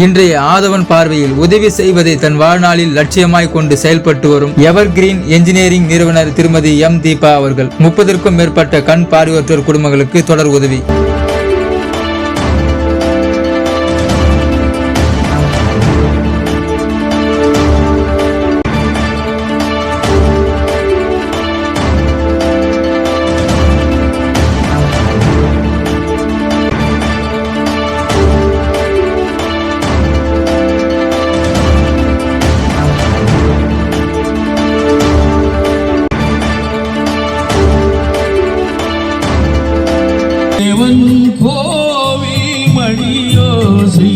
இன்றைய ஆதவன் பார்வையில் உதவி செய்வதை தன் வாழ்நாளில் லட்சியமாய் கொண்டு செயல்பட்டு வரும் எவர் கிரீன் என்ஜினியரிங் நிறுவனர் திருமதி எம் தீபா அவர்கள் முப்பதற்கும் மேற்பட்ட கண் பார்வையற்றோர் குடும்பங்களுக்கு தொடர் உதவி. சிவன் கோவி மணியோசை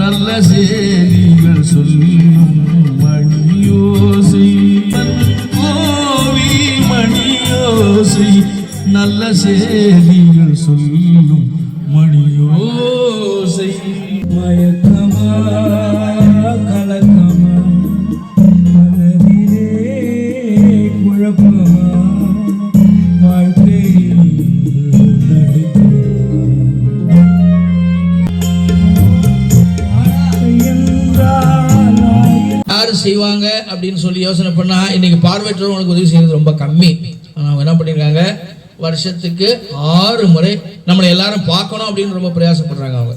நல்ல செய்திகள் சொல்லும் மணியோசை. கோவி மணியோசை நல்ல செய்திகள் சொல்லும் மணியோசை. மயக்கமா கலக்கமா குழப்பம். யார் செய்வாங்க அப்படின்னு சொல்லி யோசனை பண்ணா இன்னைக்கு பார்வையற்றவங்களுக்கு உதவி செய்யறது ரொம்ப கம்மி. ஆனால் அவங்க என்ன பண்ணியிருக்காங்க வருஷத்துக்கு ஆறு முறை நம்மளை எல்லாரும் பார்க்கணும் அப்படின்னு ரொம்ப பிரயாசப்படுறாங்க அவங்க.